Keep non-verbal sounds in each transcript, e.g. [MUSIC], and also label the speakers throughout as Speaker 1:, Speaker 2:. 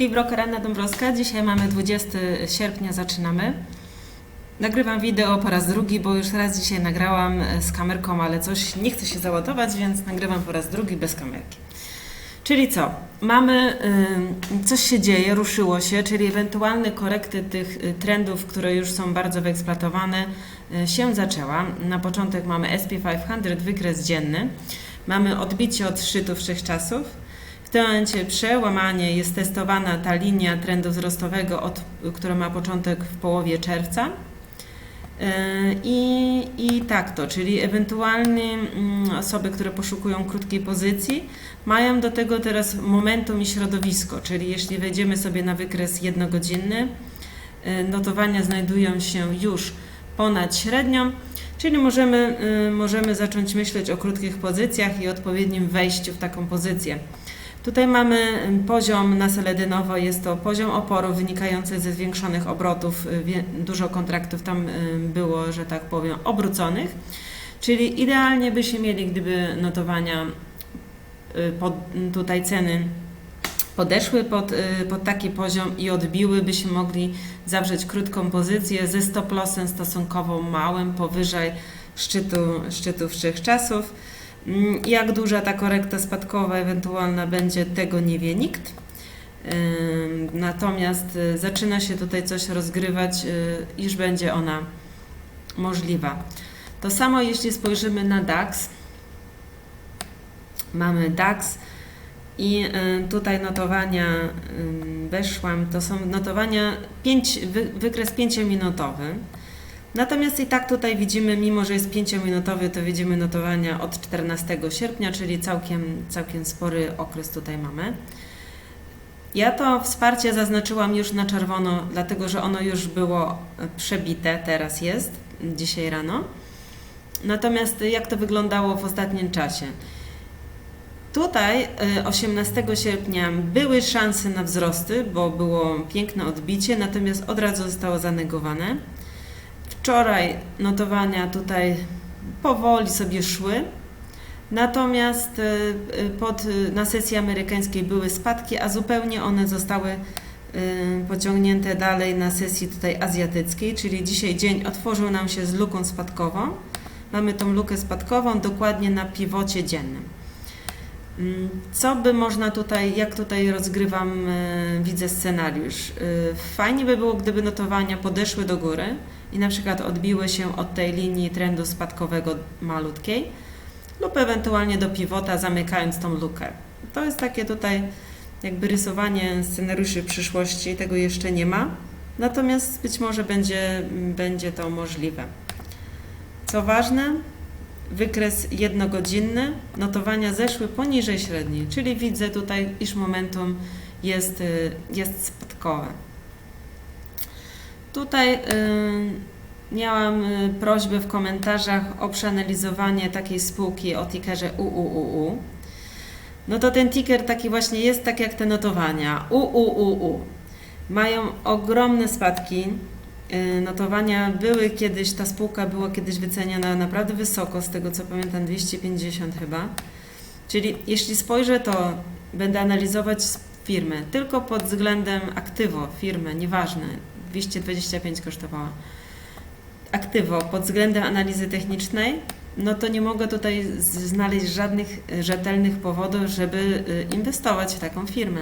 Speaker 1: Clipbroker Anna Dąbrowska. Dzisiaj mamy 20 sierpnia, zaczynamy. Nagrywam wideo po raz drugi, bo już raz dzisiaj nagrałam e, z kamerką, ale coś nie chce się załadować, więc nagrywam po raz drugi bez kamerki. Czyli co? Mamy, coś się dzieje, ruszyło się, czyli ewentualne korekty tych y, trendów, które już są bardzo wyeksploatowane, y, się zaczęła. Na początek mamy SP500, wykres dzienny. Mamy odbicie od szczytu wszechczasów. W tym momencie przełamanie jest testowana ta linia trendu wzrostowego, od, która ma początek w połowie czerwca. Yy, I, I tak to, czyli ewentualnie mm, osoby, które poszukują krótkiej pozycji, mają do tego teraz momentum i środowisko, czyli jeśli wejdziemy sobie na wykres jednogodzinny, yy, notowania znajdują się już ponad średnią, czyli możemy, yy, możemy zacząć myśleć o krótkich pozycjach i odpowiednim wejściu w taką pozycję. Tutaj mamy poziom na seledynowo, jest to poziom oporu wynikający ze zwiększonych obrotów. y, Dużo kontraktów tam było, że tak powiem, obróconych. Czyli idealnie byśmy mieli, gdyby notowania y, pod, tutaj ceny podeszły pod, y, pod taki poziom i odbiły, byśmy mogli zawrzeć krótką pozycję ze stop lossem stosunkowo małym powyżej szczytu, szczytu wszechczasów. Mm, Jak duża ta korekta spadkowa ewentualna będzie, tego nie wie nikt. Natomiast y, zaczyna się tutaj coś rozgrywać, y, iż będzie ona możliwa. To samo jeśli spojrzymy na DAX. Mamy DAX i y, tutaj notowania weszłam. To są notowania 5, wy, wykres 5-minutowy. Natomiast i tak tutaj widzimy, mimo że jest 5-minutowy, to widzimy notowania od 14 sierpnia, czyli całkiem, całkiem spory okres tutaj mamy. Ja to wsparcie zaznaczyłam już na czerwono, dlatego że ono już było przebite, teraz jest, dzisiaj rano. Natomiast jak to wyglądało w ostatnim czasie? Tutaj e, 18 sierpnia były szanse na wzrosty, bo było piękne odbicie, natomiast od razu zostało zanegowane. Wczoraj notowania tutaj powoli sobie szły. Natomiast y, y, pod, y, na sesji amerykańskiej były spadki, a zupełnie one zostały pociągnięte dalej na sesji tutaj azjatyckiej, czyli dzisiaj dzień otworzył nam się z luką spadkową. Mamy tą lukę spadkową dokładnie na piwocie dziennym. Mm, Co by można tutaj, jak tutaj rozgrywam, widzę scenariusz. Fajnie by było, gdyby notowania podeszły do góry i na przykład odbiły się od tej linii trendu spadkowego malutkiej lub ewentualnie do pivota zamykając tą lukę. To jest takie tutaj jakby rysowanie scenariuszy przyszłości, tego jeszcze nie ma, natomiast być może będzie, będzie to możliwe. Co ważne, wykres jednogodzinny, notowania zeszły poniżej średniej, czyli widzę tutaj, iż momentum jest, y, jest spadkowe. Tutaj y, miałam y, prośbę w komentarzach o przeanalizowanie takiej spółki o tickerze UUUU. No to ten ticker taki właśnie jest tak jak te notowania UUUU. Mają ogromne spadki. Y, Notowania były kiedyś, ta spółka była kiedyś wyceniana naprawdę wysoko, z tego co pamiętam 250 chyba. Czyli jeśli spojrzę, to będę analizować firmę tylko pod względem aktywo, firmę, nieważne, 225 kosztowała. Aktywo pod względem analizy technicznej, no to nie mogę tutaj znaleźć żadnych y, rzetelnych powodów, żeby y, inwestować w taką firmę.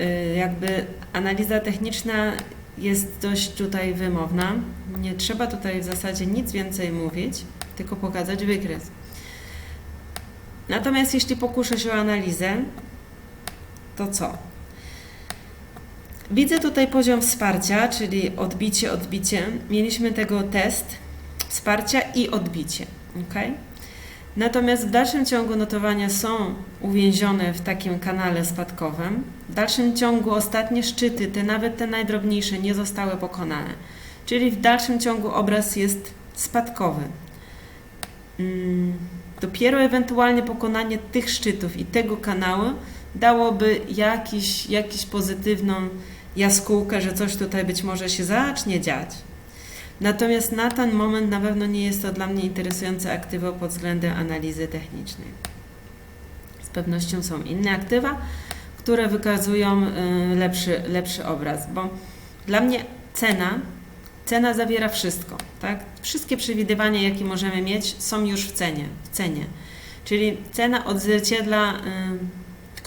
Speaker 1: Y, Jakby analiza techniczna jest dość tutaj wymowna. Nie trzeba tutaj w zasadzie nic więcej mówić, tylko pokazać wykres. Natomiast jeśli pokuszę się o analizę, to co? Widzę tutaj poziom wsparcia, czyli odbicie, odbicie. Mieliśmy tego test wsparcia i odbicie. ok? Natomiast w dalszym ciągu notowania są uwięzione w takim kanale spadkowym. W dalszym ciągu ostatnie szczyty, te nawet te najdrobniejsze, nie zostały pokonane. Czyli w dalszym ciągu obraz jest spadkowy. Mm, Dopiero ewentualnie pokonanie tych szczytów i tego kanału dałoby jakiś, jakiś pozytywną jaskółkę, że coś tutaj być może się zacznie dziać. Natomiast na ten moment na pewno nie jest to dla mnie interesujące aktywo pod względem analizy technicznej. Z pewnością są inne aktywa, które wykazują y, lepszy, lepszy obraz, bo dla mnie cena, cena zawiera wszystko, tak? Wszystkie przewidywania, jakie możemy mieć, są już w cenie, w cenie. Czyli cena odzwierciedla, y,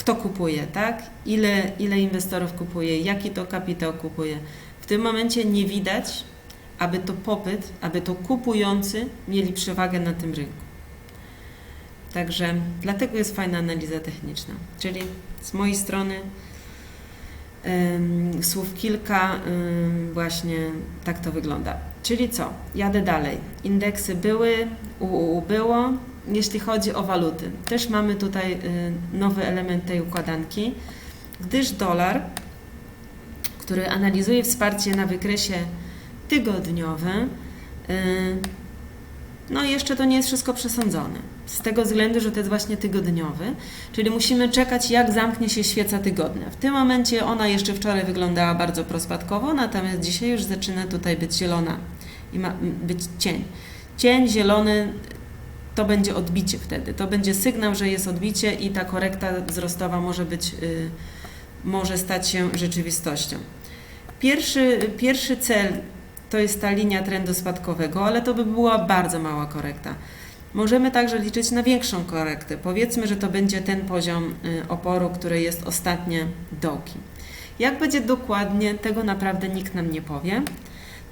Speaker 1: kto kupuje, tak? Ile, ile inwestorów kupuje, jaki to kapitał kupuje. W tym momencie nie widać, aby to popyt, aby to kupujący mieli przewagę na tym rynku. Także dlatego jest fajna analiza techniczna. Czyli z mojej strony ym, słów kilka, ym, właśnie tak to wygląda. Czyli co? Jadę dalej. Indeksy były, UUU było. Jeśli chodzi o waluty, też mamy tutaj y, nowy element tej układanki, gdyż dolar, który analizuje wsparcie na wykresie tygodniowym, y, no jeszcze to nie jest wszystko przesądzone. Z tego względu, że to jest właśnie tygodniowy, czyli musimy czekać, jak zamknie się świeca tygodnia. W tym momencie ona jeszcze wczoraj wyglądała bardzo prospadkowo, natomiast dzisiaj już zaczyna tutaj być zielona i ma być cień. Cień zielony to będzie odbicie wtedy. To będzie sygnał, że jest odbicie i ta korekta wzrostowa może być, y, może stać się rzeczywistością. Pierwszy, pierwszy cel to jest ta linia trendu spadkowego, ale to by była bardzo mała korekta. Możemy także liczyć na większą korektę. Powiedzmy, że to będzie ten poziom y, oporu, który jest ostatnie dołki. Jak będzie dokładnie, tego naprawdę nikt nam nie powie.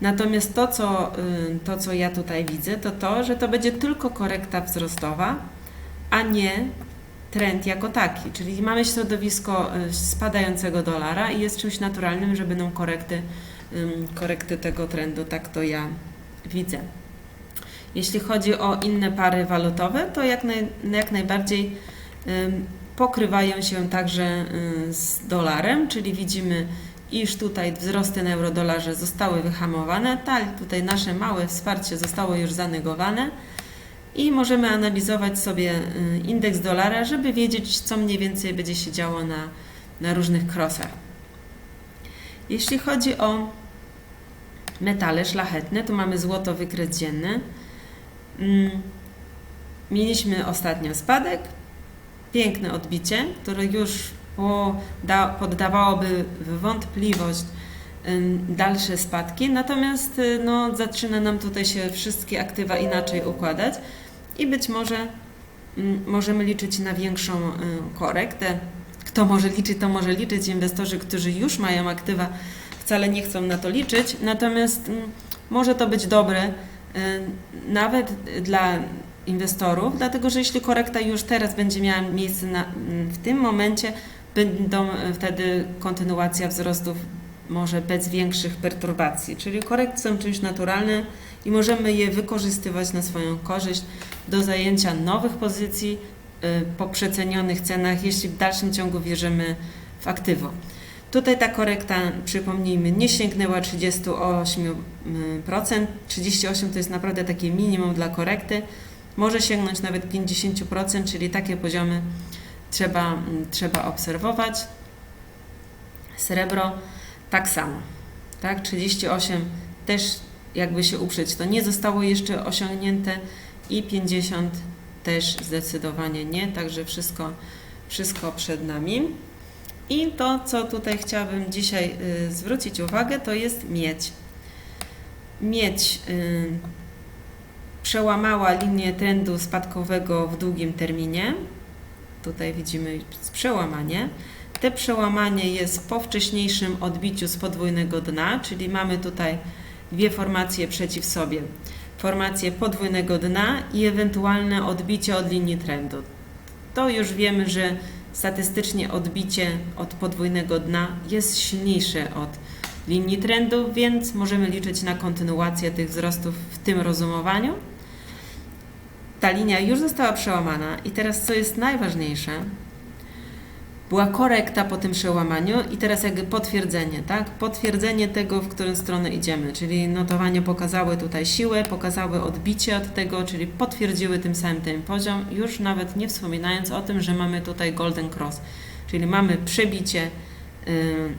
Speaker 1: Natomiast to co, y, to, co ja tutaj widzę, to to, że to będzie tylko korekta wzrostowa, a nie trend jako taki. Czyli mamy środowisko y, spadającego dolara i jest czymś naturalnym, że będą korekty, korekty tego trendu. Tak to ja widzę. Jeśli chodzi o inne pary walutowe, to jak, naj, jak najbardziej pokrywają się także y, z dolarem, czyli widzimy, iż tutaj wzrosty na eurodolarze zostały wyhamowane, tak, tutaj nasze małe wsparcie zostało już zanegowane i możemy analizować sobie y, indeks dolara, żeby wiedzieć, co mniej więcej będzie się działo na, na różnych krosach. Jeśli chodzi o metale szlachetne, to mamy złoto wykres dzienny. Mm, Mieliśmy ostatnio spadek, piękne odbicie, które już poddawałoby w wątpliwość dalsze spadki, natomiast y, no, zaczyna nam tutaj się wszystkie aktywa inaczej układać i być może możemy liczyć na większą y, korektę. Kto może liczyć, to może liczyć. Inwestorzy, którzy już mają aktywa, wcale nie chcą na to liczyć, natomiast może to być dobre y, nawet dla inwestorów, dlatego że jeśli korekta już teraz będzie miała miejsce na, w tym momencie, będą e, wtedy kontynuacja wzrostów może bez większych perturbacji. Czyli korekty są czymś naturalnym i możemy je wykorzystywać na swoją korzyść do zajęcia nowych pozycji y, po przecenionych cenach, jeśli w dalszym ciągu wierzymy w aktywo. Tutaj ta korekta, przypomnijmy, nie sięgnęła 38%. 38 to jest naprawdę takie minimum dla korekty. Może sięgnąć nawet 50%, czyli takie poziomy trzeba, trzeba obserwować. Srebro tak samo. Tak, 38 też jakby się uprzeć, to nie zostało jeszcze osiągnięte i 50 też zdecydowanie nie, także wszystko, wszystko przed nami. I to, co tutaj chciałabym dzisiaj y, zwrócić uwagę, to jest miedź. Miedź y, przełamała linię trendu spadkowego w długim terminie. Tutaj widzimy przełamanie. Te przełamanie jest po wcześniejszym odbiciu z podwójnego dna, czyli mamy tutaj dwie formacje przeciw sobie. Formację podwójnego dna i ewentualne odbicie od linii trendu. To już wiemy, że statystycznie odbicie od podwójnego dna jest silniejsze od linii trendu, więc możemy liczyć na kontynuację tych wzrostów w tym rozumowaniu. Ta linia już została przełamana i teraz co jest najważniejsze, była korekta po tym przełamaniu i teraz jakby potwierdzenie, tak? Potwierdzenie tego, w którą stronę idziemy, czyli notowanie pokazały tutaj siłę, pokazały odbicie od tego, czyli potwierdziły tym samym ten poziom, już nawet nie wspominając o tym, że mamy tutaj golden cross, czyli mamy przebicie y,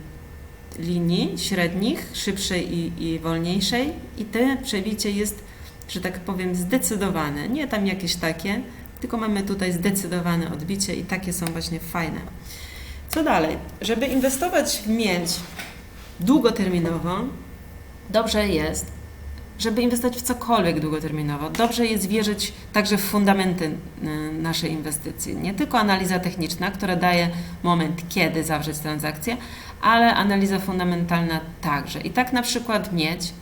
Speaker 1: linii średnich, szybszej i, i wolniejszej i te przebicie jest, że tak powiem, zdecydowane, nie tam jakieś takie, tylko mamy tutaj zdecydowane odbicie i takie są właśnie fajne. Co dalej? Żeby inwestować w miedź długoterminowo, dobrze jest, żeby inwestować w cokolwiek długoterminowo, dobrze jest wierzyć także w fundamenty y, naszej inwestycji. Nie tylko analiza techniczna, która daje moment, kiedy zawrzeć transakcję, ale analiza fundamentalna także. I tak na przykład miedź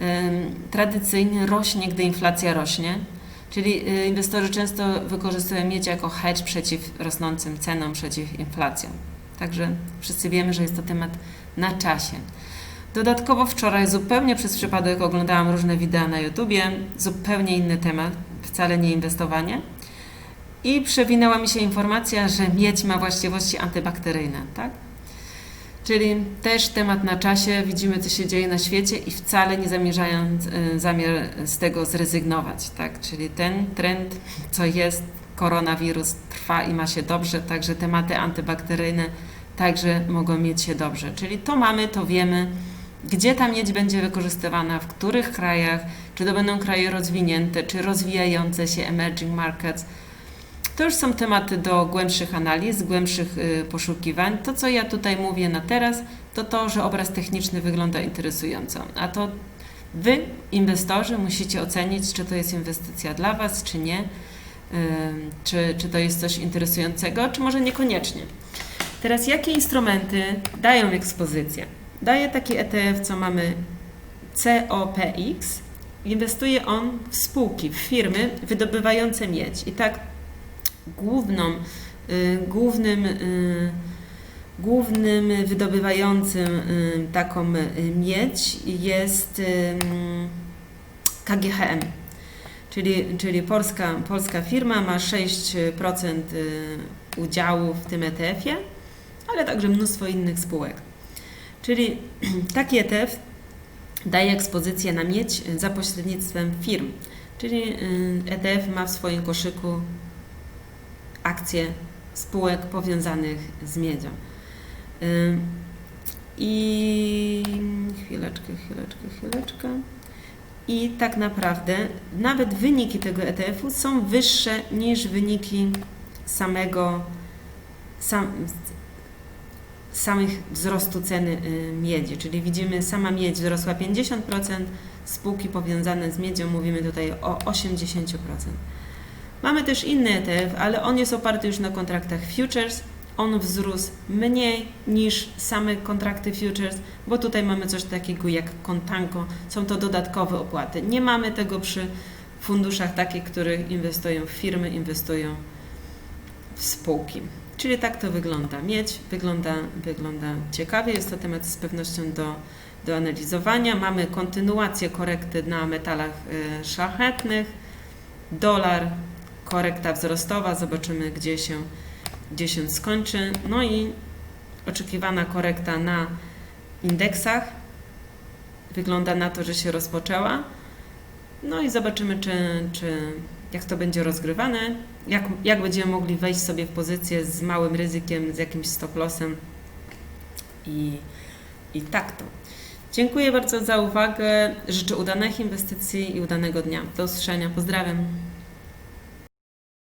Speaker 1: ym, tradycyjnie rośnie, gdy inflacja rośnie. Czyli y, inwestorzy często wykorzystują miedź jako hedge przeciw rosnącym cenom, przeciw inflacjom. Także wszyscy wiemy, że jest to temat na czasie. Dodatkowo wczoraj zupełnie przez przypadek oglądałam różne wideo na YouTubie, zupełnie inny temat, wcale nie inwestowanie. I przewinęła mi się informacja, że miedź ma właściwości antybakteryjne, tak? Czyli też temat na czasie, widzimy co się dzieje na świecie i wcale nie zamierzając y, zamiar z tego zrezygnować, tak? Czyli ten trend, co jest, koronawirus trwa i ma się dobrze, także tematy antybakteryjne także mogą mieć się dobrze. Czyli to mamy, to wiemy, gdzie ta miedź będzie wykorzystywana, w których krajach, czy to będą kraje rozwinięte, czy rozwijające się emerging markets. To już są tematy do głębszych analiz, głębszych y, poszukiwań. To, co ja tutaj mówię na teraz, to to, że obraz techniczny wygląda interesująco. A to Wy, inwestorzy, musicie ocenić, czy to jest inwestycja dla Was, czy nie, y, czy, czy to jest coś interesującego, czy może niekoniecznie. Teraz, jakie instrumenty dają ekspozycję? Daje taki ETF, co mamy COPX. Inwestuje on w spółki, w firmy wydobywające miedź. I tak główną, y, głównym, y, głównym wydobywającym y, taką miedź jest KGHM. Czyli, czyli polska, polska firma ma 6% y, udziału w tym ETF-ie, ale także mnóstwo innych spółek. Czyli [CLEARS THROAT] taki ETF daje ekspozycję na miedź za pośrednictwem firm. Czyli ETF ma w swoim koszyku akcje spółek powiązanych z miedzią. I chwileczkę, chwileczkę, chwileczkę. I tak naprawdę nawet wyniki tego ETF-u są wyższe niż wyniki samego sam, samych wzrostu ceny y, miedzi. Czyli widzimy, sama miedź wzrosła 50%, spółki powiązane z miedzią mówimy tutaj o 80%. Mamy też inny ETF, ale on jest oparty już na kontraktach futures. On wzrósł mniej niż same kontrakty futures, bo tutaj mamy coś takiego jak kontanko, są to dodatkowe opłaty. Nie mamy tego przy funduszach takich, które inwestują w firmy, inwestują w spółki. Czyli tak to wygląda. Miedź wygląda, wygląda ciekawie, jest to temat z pewnością do, do analizowania. Mamy kontynuację korekty na metalach y, szlachetnych, dolar, korekta wzrostowa, zobaczymy gdzie się, gdzie się skończy. No i oczekiwana korekta na indeksach. Wygląda na to, że się rozpoczęła. No i zobaczymy, czy, czy jak to będzie rozgrywane, jak, jak będziemy mogli wejść sobie w pozycję z małym ryzykiem, z jakimś stop lossem i, i tak to. Dziękuję bardzo za uwagę. Życzę udanych inwestycji i udanego dnia. Do usłyszenia. Pozdrawiam.